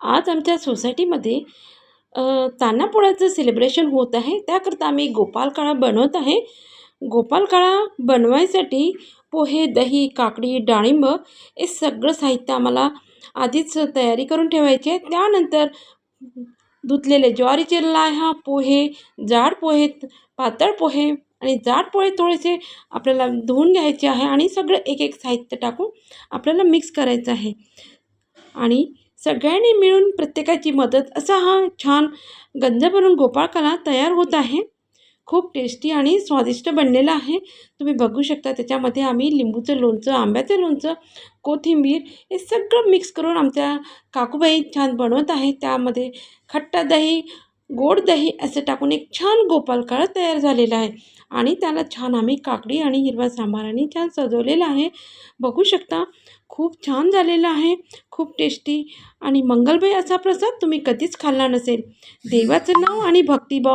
आज आमच्या सोसायटीमध्ये अ, तान्हापोळ्याचं सेलिब्रेशन होत आहे. त्याकरता आम्ही गोपालकाळा बनवत आहे. गोपालकाळा बनवायसाठी पोहे दही काकडी डाळिंब हे सगळं साहित्य आम्हाला आधीच तयारी करून ठेवायची आहे. त्यानंतर धुतलेले ज्वारीचे लाह्या पोहे जाड पोहे पातळ पोहे आणि जाड पोहे थोडेसे आपल्याला धुवून घ्यायचे आहे आणि सगळं एक एक साहित्य टाकून आपल्याला मिक्स करायचं आहे. आणि सगळ्यांनी मिळून प्रत्येकाची मदत असा हा छान गंज भरून गोपाळकाला तयार होत आहे. खूप टेस्टी आणि स्वादिष्ट बनलेला आहे. तुम्ही बघू शकता त्याच्यामध्ये आम्ही लिंबूचं लोणचं आंब्याचं लोणचं कोथिंबीर हे सगळं मिक्स करून आमच्या काकूबाई छान बनवत आहे त्यामध्ये खट्टा दही गोड दही असं टाकून एक छान गोपालकाळ तयार झालेला आहे. आणि त्याला छान आम्ही काकडी आणि हिरवा सांबाराने छान सजवलेलं आहे. बघू शकता खूप छान झालेला आहे. खूप टेस्टी आणि मंगलमय असा प्रसाद तुम्ही कधीच खाल्ला नसेल. देवाचं नाव आणि भक्तिभाव